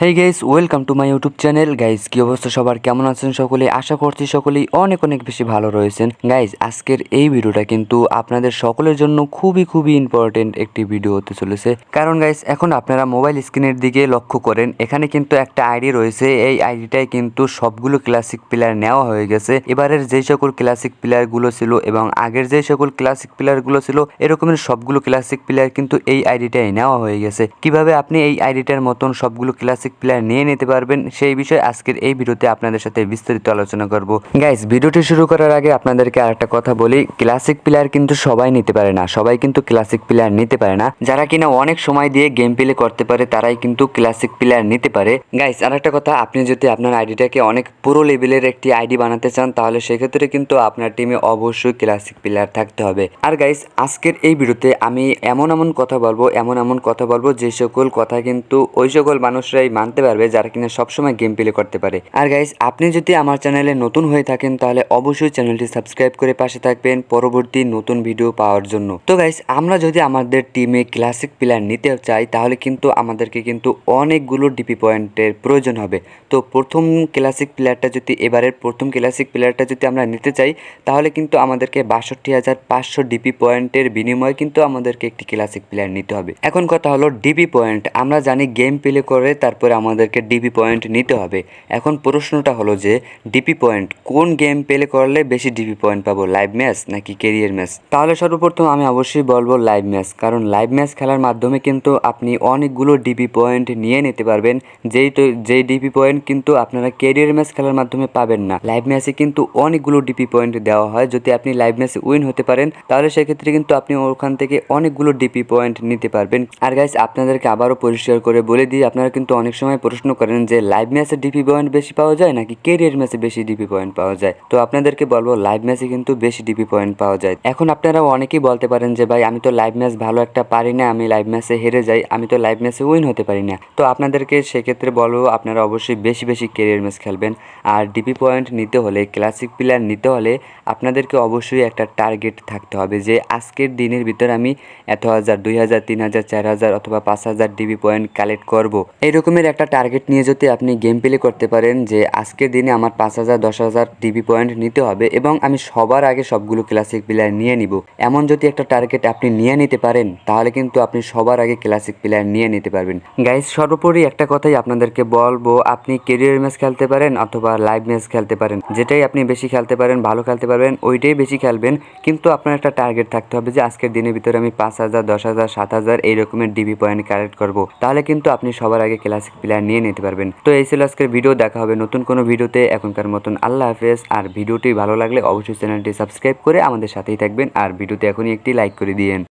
Hey guys welcome to my YouTube channel guys কি অবস্থা সবার? কেমন আছেন সকলে? আশা করছি সকলেই অনেক অনেক বেশি ভালো রয়েছেন। গাইস আজকের এই ভিডিওটা কিন্তু আপনাদের সকলের জন্য খুবই খুবই ইম্পর্টেন্ট একটি ভিডিও হতে চলেছে। কারণ গাইস এখন আপনারা মোবাইল স্ক্রিনের দিকে লক্ষ্য করেন, এখানে কিন্তু একটা আইডি রয়েছে। এই আইডিটায় কিন্তু সবগুলো ক্লাসিক প্লেয়ার নেওয়া হয়ে গেছে। এবারের যে সকল ক্লাসিক প্লেয়ারগুলো ছিল এবং আগের যে সকল ক্লাসিক প্লেয়ারগুলো ছিল, এরকমের সবগুলো ক্লাসিক প্লেয়ার কিন্তু এই আইডিটাই নেওয়া হয়ে গেছে। কীভাবে আপনি এই আইডিটার মতন সবগুলো ক্লাসিক প্লেয়ার নিয়ে নিতে পারবেন। সেই বিষয়ে আজকের এই ভিডিওতে আপনাদের সাথে বিস্তারিত আলোচনা করব। গাইস ভিডিওটি শুরু করার আগে আপনাদেরকে আরেকটা কথা বলি। ক্লাসিক প্লেয়ার কিন্তু সবাই নিতে পারে না। সবাই কিন্তু ক্লাসিক প্লেয়ার নিতে পারে না। যারা কিনা অনেক সময় দিয়ে গেম প্লে করতে পারে, তারাই কিন্তু ক্লাসিক প্লেয়ার নিতে পারে। গাইস আরেকটা কথা, আপনি যদি আপনার আইডিটাকে অনেক পুরো লেভেলের একটি আইডি বানাতে চান, তাহলে সেক্ষেত্রে কিন্তু আপনার টিমে অবশ্যই ক্লাসিক প্লেয়ার থাকতে হবে। আর গাইস আজকের এই ভিডিওতে আমি এমন এমন কথা বলব, এমন এমন কথা বলব যে সকল কথা কিন্তু ওই সকল মানুষরাই মানতে পারবে যারা কিনা সবসময় গেম প্লে করতে পারে। আর গাইস আপনি যদি আমার চ্যানেলে নতুন হয়ে থাকেন, তাহলে অবশ্যই চ্যানেলটি সাবস্ক্রাইব করে পাশে থাকবেন পরবর্তী নতুন ভিডিও পাওয়ার জন্য। তো গাইস আমরা যদি আমাদের টিমে ক্লাসিক প্লেয়ার নিতে চাই, তাহলে কিন্তু আমাদেরকে কিন্তু অনেকগুলো ডিপি পয়েন্টের প্রয়োজন হবে। তো প্রথম ক্লাসিক প্লেয়ারটা যদি, এবারের প্রথম ক্লাসিক প্লেয়ারটা যদি আমরা নিতে চাই, তাহলে কিন্তু আমাদেরকে বাষট্টি হাজার পাঁচশো ডিপি পয়েন্টের বিনিময়ে কিন্তু আমাদেরকে একটি ক্লাসিক প্লেয়ার নিতে হবে। এখন কথা হলো ডিপি পয়েন্ট আমরা জানি গেম প্লে করে তারপরে আমাদেরকে ডিপি পয়েন্ট নিতে হবে। এখন প্রশ্নটা হলো যে ডিপি পয়েন্ট কোন গেম প্লে করলে বেশি ডিপি পয়েন্ট পাবো লাইভ ম্যাচ নাকি কেরিয়ার ম্যাচ তাহলে সর্বপ্রথম আমি অবশ্যই বলব লাইভ ম্যাচ কারণ লাইভ ম্যাচ খেলার মাধ্যমে কিন্তু আপনি অনেকগুলো ডিপি পয়েন্ট নিয়ে নিতে পারবেন, যেই তো, যেই ডিপি পয়েন্ট কিন্তু আপনারা কেরিয়ার ম্যাচ খেলার মাধ্যমে পাবেন না। লাইভ ম্যাচে কিন্তু অনেকগুলো ডিপি পয়েন্ট দেওয়া হয়, যদি আপনি লাইভ ম্যাচে উইন হতে পারেন, তাহলে সেক্ষেত্রে কিন্তু আপনি ওখান থেকে অনেকগুলো ডিপি পয়েন্ট নিতে পারবেন। আর গাইস আপনাদেরকে আবারও পরিষ্কার করে বলে দিই, আপনারা কিন্তু অনেক সময় প্রশ্ন করেন যে লাইভ ম্যাচে ডিপি পয়েন্ট বেশি পাওয়া যায় নাকি কেরিয়ার ম্যাচে বেশি ডিপি পয়েন্ট পাওয়া যায়? তো আপনাদেরকে বলব লাইভ ম্যাচে কিন্তু বেশি ডিপি পয়েন্ট পাওয়া যায়। এখন আপনারা অনেকেই বলতে পারেন যে, ভাই, আমি তো লাইভ ম্যাচ ভালো একটা পারি না, আমি লাইভ ম্যাচে হেরে যাই, আমি তো লাইভ ম্যাচে উইন হতে পারি না। তো আপনাদেরকে সেক্ষেত্রে বলব, আপনারা অবশ্যই বেশি বেশি কেরিয়ার ম্যাচ খেলবেন। আর ডিপি পয়েন্ট নিতে হলে ক্লাসিক প্লেয়ার নিতে হলে আপনাদেরকে অবশ্যই একটা টার্গেট থাকতে হবে যে, আজকের দিনের ভিতর আমি এত হাজার, দুই হাজার, তিন হাজার, চার হাজার অথবা পাঁচ হাজার ডিবি পয়েন্ট কালেক্ট করব। এই রকমের একটা টার্গেট নিয়ে যদি আপনি গেম প্লে করতে পারেন যে আজকের দিনে আমার পাঁচ হাজার, দশ হাজার ডিবি পয়েন্ট নিতে হবে এবং আমি সবার আগে সবগুলো ক্লাসিক প্লেয়ার নিয়ে নিব। এমন যদি একটা টার্গেট আপনি নিয়ে নিতে পারেন, তাহলে কিন্তু আপনি সবার আগে ক্লাসিক প্লেয়ার নিয়ে নিতে পারবেন। গাইজ সর্বোপরি একটা কথাই আপনাদেরকে বলব, আপনি কেরিয়ার ম্যাচ খেলতে পারেন অথবা লাইভ ম্যাচ খেলতে পারেন। যেটাই আপনি বেশি খেলতে পারেন, ভালো খেলতে পারবেন, ওইটাই বেশি খেলবেন। কিন্তু আপনার একটা টার্গেট থাকতে হবে যে আজকের দিনের ভিতরে আমি পাঁচ হাজার, দশ হাজার, সাত হাজার এই রকমের ডিবি পয়েন্ট কালেক্ট করব। তাহলে কিন্তু আপনি সবার আগে ক্লাসিক প্লেয়ার নিয়ে নিতে পারবেন। তো এই ছিল আজকের ভিডিও দেখা হবে নতুন কোনো ভিডিওতে এখনকার মতন আল্লাহ হাফেজ। আর ভিডিওটি ভালো লাগলে অবশ্যই চ্যানেলটি সাবস্ক্রাইব করে আমাদের সাথেই থাকবেন। আর ভিডিওতে এখনই একটি লাইক করে দিয়েন।